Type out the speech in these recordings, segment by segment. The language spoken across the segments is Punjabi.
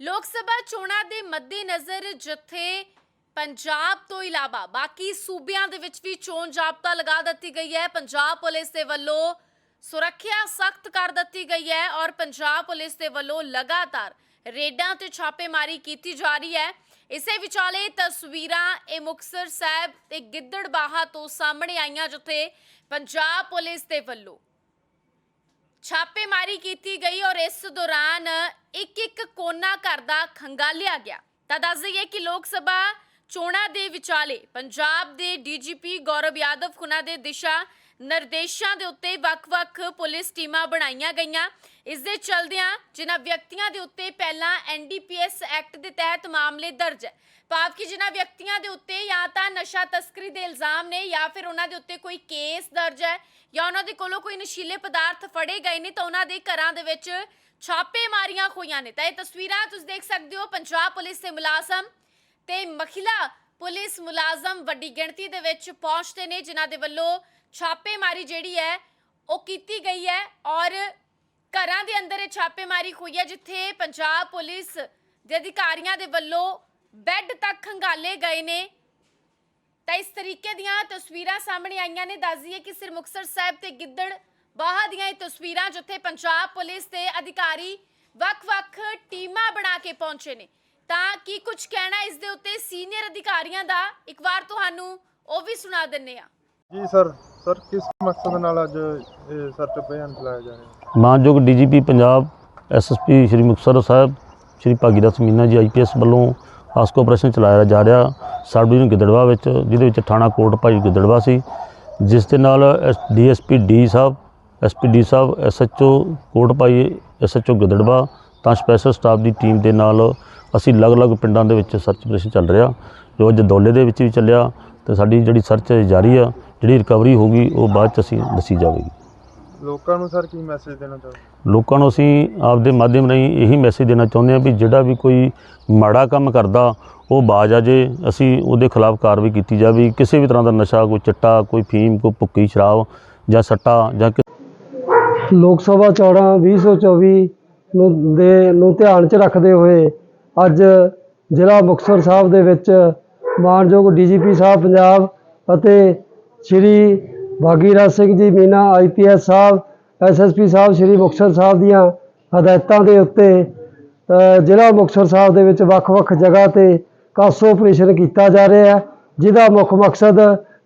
ਲੋਕ ਸਭਾ ਚੋਣਾਂ ਦੇ ਮੱਦੇਨਜ਼ਰ ਜਿੱਥੇ ਪੰਜਾਬ ਤੋਂ ਇਲਾਵਾ ਬਾਕੀ ਸੂਬਿਆਂ ਦੇ ਵਿੱਚ ਵੀ ਚੋਣ ਜਾਬਤਾ ਲਗਾ ਦਿੱਤੀ ਗਈ ਹੈ। ਪੰਜਾਬ ਪੁਲਿਸ ਦੇ ਵੱਲੋਂ ਸੁਰੱਖਿਆ ਸਖਤ ਕਰ ਦਿੱਤੀ ਗਈ ਹੈ ਔਰ ਪੰਜਾਬ ਪੁਲਿਸ ਦੇ ਵੱਲੋਂ ਲਗਾਤਾਰ ਰੇਡਾਂ ਤੇ ਛਾਪੇਮਾਰੀ ਕੀਤੀ ਜਾ ਰਹੀ ਹੈ। ਇਸੇ ਵਿਚਾਲੇ ਤਸਵੀਰਾਂ ਇਹ ਮੁਕਤਸਰ ਸਾਹਿਬ ਤੇ ਗਿੱਦੜਬਾਹਾ ਤੋਂ ਸਾਹਮਣੇ ਆਈਆਂ, ਜਿੱਥੇ ਪੰਜਾਬ ਪੁਲਿਸ ਦੇ ਵੱਲੋਂ ਛਾਪੇਮਾਰੀ ਕੀਤੀ ਗਈ ਔਰ ਇਸ ਦੌਰਾਨ ਇੱਕ ਇੱਕ ਕੋਨਾ ਘਰ ਦਾ ਖੰਗਾਲਿਆ ਗਿਆ। ਤਾਂ ਦੱਸ ਦਈਏ ਕਿ ਲੋਕ ਸਭਾ ਚੋਣਾਂ ਦੇ ਵਿਚਾਲੇ ਪੰਜਾਬ ਦੇ ਡੀਜੀਪੀ ਗੌਰਵ ਯਾਦਵ ਖੁਨਾ ਦੇ ਦਿਸ਼ਾ ਨਿਰਦੇਸ਼ਾਂ ਦੇ ਉੱਤੇ ਵੱਖ-ਵੱਖ ਪੁਲਿਸ ਟੀਮਾਂ ਬਣਾਈਆਂ ਗਈਆਂ। ਇਸ ਦੇ ਚਲਦਿਆਂ ਜਿਨ੍ਹਾਂ ਵਿਅਕਤੀਆਂ ਦੇ ਉੱਤੇ ਪਹਿਲਾਂ ਐਨਡੀਪੀਐਸ ਐਕਟ ਦੇ ਤਹਿਤ ਮਾਮਲੇ ਦਰਜ ਹੈ। ਭਾਵ ਕਿ ਜਿਨ੍ਹਾਂ ਵਿਅਕਤੀਆਂ ਦੇ ਉੱਤੇ ਜਾਂ ਤਾਂ ਨਸ਼ਾ ਤਸਕਰੀ ਦੇ ਇਲਜ਼ਾਮ ਨੇ ਜਾਂ ਫਿਰ ਉਹਨਾਂ ਦੇ ਉੱਤੇ ਕੋਈ ਕੇਸ ਦਰਜ ਹੈ ਜਾਂ ਉਹਨਾਂ ਦੇ ਕੋਲੋਂ ਕੋਈ ਨਸ਼ੀਲੇ ਪਦਾਰਥ ਫੜੇ ਗਏ ਨੇ ਤਾਂ ਉਹਨਾਂ ਦੇ ਘਰਾਂ ਦੇ ਵਿੱਚ ਛਾਪੇ ਮਾਰੀਆਂ ਹੋਈਆਂ ਨੇ। ਤਾਂ ਇਹ ਤਸਵੀਰਾਂ ਤੁਸੀਂ ਦੇਖ ਸਕਦੇ ਹੋ। ਪੰਜਾਬ ਪੁਲਿਸ ਦੇ ਮੁਲਾਜ਼ਮ ਤੇ ਮਹਿਲਾ ਪੁਲਿਸ ਮੁਲਾਜ਼ਮ ਵੱਡੀ ਗਿਣਤੀ ਦੇ ਵਿੱਚ ਪਹੁੰਚਦੇ ਨੇ, ਜਿਨ੍ਹਾਂ ਦੇ ਵੱਲੋਂ ਛਾਪੇਮਾਰੀ ਜਿਹੜੀ ਹੈ, ਉਹ ਕੀਤੀ ਗਈ ਹੈ ਔਰ ਘਰਾਂ ਦੇ ਅੰਦਰ ਇਹ ਛਾਪੇਮਾਰੀ ਹੋਈ ਹੈ, ਜਿੱਥੇ ਪੰਜਾਬ ਪੁਲਿਸ ਦੇ ਅਧਿਕਾਰੀਆਂ ਦੇ ਵੱਲੋਂ ਬੈੱਡ ਤੱਕ ਖੰਗਾਲੇ ਗਏ ਨੇ। ਤਾਂ ਇਸ ਤਰੀਕੇ ਦੀਆਂ ਤਸਵੀਰਾਂ ਸਾਹਮਣੇ ਆਈਆਂ ਨੇ। ਦੱਸਦੀ ਹੈ ਕਿ ਸਿਰ ਮੁਕਤਸਰ ਸਾਹਿਬ ਤੇ ਗਿੱਦੜ ਬਾਹਾ ਦੀਆਂ ਇਹ ਤਸਵੀਰਾਂ, ਜਿੱਥੇ ਪੰਜਾਬ ਪੁਲਿਸ ਦੇ ਅਧਿਕਾਰੀ ਵੱਖ-ਵੱਖ ਟੀਮਾਂ ਬਣਾ ਕੇ ਪਹੁੰਚੇ ਨੇ। ਤਾਂ ਕੀ ਕੁਝ ਕਹਿਣਾ ਇਸ ਦੇ ਉੱਤੇ? ਸੀਨੀਅਰ ਅਧਿਕਾਰੀਆਂ ਦਾ ਇੱਕ ਵਾਰ ਤੁਹਾਨੂੰ ਉਹ ਵੀ ਸੁਣਾ ਦਿੰਨੇ ਆ ਜੀ ਸਰ ਸਰ, ਕਿਸ ਮਕਸਦ ਨਾਲ ਅੱਜ ਇਹ ਸਰਚ ਅਭਿਆਨ ਚਲਾਇਆ ਜਾ ਰਿਹਾ? ਮਾਨਯੋਗ DGP Punjab SSP Shri Muktsar Sahib, Shri Bhagirath Meena ji IPS ਵੱਲੋਂ ਆਸਕੋ ਆਪਰੇਸ਼ਨ ਚਲਾਇਆ ਜਾ ਰਿਹਾ ਸਬ ਡਿਵੀਜ਼ਨ ਗਿੱਦੜਵਾ ਵਿੱਚ, ਜਿਹਦੇ ਵਿੱਚ ਥਾਣਾ ਕੋਟ ਭਾਈ ਗਿੱਦੜਵਾ ਸੀ, ਜਿਸ ਦੇ ਨਾਲ DSP D Sahib, SP D Sahib, SHO Kot Bhai, SHO Gidderbaha, ਤਾਂ ਸਪੈਸ਼ਲ ਸਟਾਫ ਦੀ ਟੀਮ ਦੇ ਨਾਲ ਅਸੀਂ ਅਲੱਗ-ਅਲੱਗ ਪਿੰਡਾਂ ਦੇ ਵਿੱਚ ਸਰਚ ਆਪਰੇਸ਼ਨ ਚੱਲ ਰਿਹਾ, ਜੋ ਅੱਜ ਦੌਲੇ ਦੇ ਵਿੱਚ ਵੀ ਚੱਲਿਆ, ਤੇ ਸਾਡੀ ਜਿਹੜੀ ਸਰਚ ਜਾਰੀ ਆ ਜਿਹੜੀ ਰਿਕਵਰੀ ਹੋਗੀ ਉਹ ਬਾਅਦ ਚ ਅਸੀਂ ਦੱਸੀ ਜਾਵੇਗੀ। ਲੋਕਾਂ ਨੂੰ ਸਰ ਕੀ ਮੈਸੇਜ ਦੇਣਾ ਚਾਹੋਗੇ? ਲੋਕਾਂ ਨੂੰ ਅਸੀਂ ਆਪਦੇ ਮਾਧਿਅਮ ਰਾਹੀਂ ਇਹੀ ਮੈਸੇਜ ਦੇਣਾ ਚਾਹੁੰਦੇ ਹਾਂ ਵੀ ਜਿਹੜਾ ਵੀ ਕੋਈ ਮਾੜਾ ਕੰਮ ਕਰਦਾ ਉਹ ਬਾਜ ਆ ਜੇ ਅਸੀਂ ਉਹਦੇ ਖਿਲਾਫ ਕਾਰਵਾਈ ਕੀਤੀ ਜਾਵੇ। ਕਿਸੇ ਵੀ ਤਰ੍ਹਾਂ ਦਾ ਨਸ਼ਾ ਕੋਈ ਚਿੱਟਾ ਕੋਈ ਫੀਮ ਕੋਈ ਭੁੱਕੀ ਸ਼ਰਾਬ ਜਾਂ ਸੱਟਾ ਜਾਂ ਕਿ- ਲੋਕ ਸਭਾ ਚੋਣਾਂ 2024 ਨੂੰ ਦੇ ਨੂੰ ਧਿਆਨ 'ਚ ਰੱਖਦੇ ਹੋਏ ਅੱਜ ਜ਼ਿਲ੍ਹਾ ਮੁਕਤਸਰ ਸਾਹਿਬ ਦੇ ਵਿੱਚ ਮਾਨਯੋਗ ਡੀਜੀਪੀ ਸਾਹਿਬ ਪੰਜਾਬ ਅਤੇ ਸ਼੍ਰੀ ਭਾਗੀਰਥ ਸਿੰਘ ਜੀ ਮੀਨਾ ਆਈਪੀਐਸ ਸਾਹਿਬ ਐਸਐਸਪੀ ਸਾਹਿਬ, ਸ਼੍ਰੀ ਮੁਕਤਸਰ ਸਾਹਿਬ ਦੀਆਂ ਹਦਾਇਤਾਂ ਦੇ ਉੱਤੇ ਜ਼ਿਲ੍ਹਾ ਮੁਕਤਸਰ ਸਾਹਿਬ ਦੇ ਵਿੱਚ ਵੱਖ-ਵੱਖ ਜਗ੍ਹਾ ਤੇ ਕਾਸੋ ਆਪਰੇਸ਼ਨ ਕੀਤਾ ਜਾ ਰਿਹਾ ਹੈ, ਜਿਹਦਾ ਮੁੱਖ ਮਕਸਦ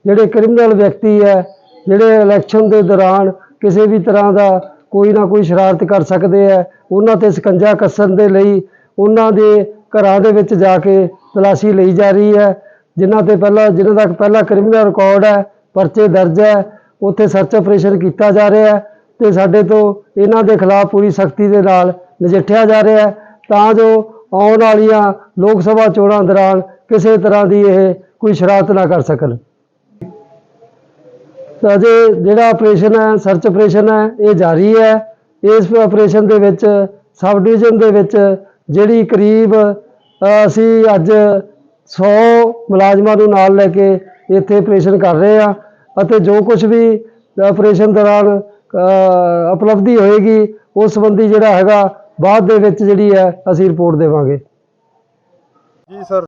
ਜਿਹੜੇ ਕ੍ਰਿਮੀਨਲ ਵਿਅਕਤੀ ਹੈ, ਜਿਹੜੇ ਇਲੈਕਸ਼ਨ ਦੇ ਦੌਰਾਨ ਕਿਸੇ ਵੀ ਤਰ੍ਹਾਂ ਦਾ ਕੋਈ ਨਾ ਕੋਈ ਸ਼ਰਾਰਤ ਕਰ ਸਕਦੇ ਹੈ, ਉਹਨਾਂ ਤੇ ਸਕੰਜਾ ਕੱਸਣ ਦੇ ਲਈ ਉਹਨਾਂ ਦੇ ਘਰਾਂ ਦੇ ਵਿੱਚ ਜਾ ਕੇ ਤਲਾਸ਼ੀ ਲਈ ਜਾ ਰਹੀ ਹੈ, ਜਿਨ੍ਹਾਂ ਤੇ ਪਹਿਲਾਂ, ਜਿਨ੍ਹਾਂ ਦਾ ਪਹਿਲਾ ਕ੍ਰਿਮੀਨਲ ਰਿਕਾਰਡ ਹੈ ਪਰਚੇ ਦਰਜ ਹੈ, ਉੱਥੇ ਸਰਚ ਆਪਰੇਸ਼ਨ ਕੀਤਾ ਜਾ ਰਿਹਾ ਹੈ ਤੇ ਸਾਡੇ ਤੋਂ ਇਹਨਾਂ ਦੇ ਖਿਲਾਫ ਪੂਰੀ ਸਖਤੀ ਦੇ ਨਾਲ ਨਜਿੱਠਿਆ ਜਾ ਰਿਹਾ ਹੈ, ਤਾਂ ਜੋ ਆਉਣ ਵਾਲੀਆਂ ਲੋਕ ਸਭਾ ਚੋਣਾਂ ਦੌਰਾਨ ਕਿਸੇ ਤਰ੍ਹਾਂ ਦੀ ਇਹ ਕੋਈ ਸ਼ਰਾਰਤ ਨਾ ਕਰ ਸਕਣ। ਤਾਂ ਅਜੇ ਜਿਹੜਾ ਆਪਰੇਸ਼ਨ ਹੈ ਸਰਚ ਆਪਰੇਸ਼ਨ ਹੈ, ਇਹ ਜਾਰੀ ਹੈ। ਇਸ ਆਪਰੇਸ਼ਨ ਦੇ ਵਿੱਚ ਸਬ ਡਿਵੀਜ਼ਨ ਦੇ ਵਿੱਚ ਜਿਹੜੀ ਕਰੀਬ ਅਸੀਂ ਅੱਜ 100 ਮੁਲਾਜ਼ਮਾਂ ਨੂੰ ਨਾਲ ਲੈ ਕੇ ਇੱਥੇ ਆਪਰੇਸ਼ਨ ਕਰ ਰਹੇ ਆ ਅਤੇ ਜੋ ਕੁਝ ਵੀ ਆਪਰੇਸ਼ਨ ਦੌਰਾਨ ਉਪਲਬਧੀ ਹੋਏਗੀ, ਉਸ ਸੰਬੰਧੀ ਜਿਹੜਾ ਹੈਗਾ ਬਾਅਦ ਦੇ ਵਿੱਚ ਜਿਹੜੀ ਹੈ, ਅਸੀਂ ਰਿਪੋਰਟ ਦੇਵਾਂਗੇ। ਜੀ ਸਰ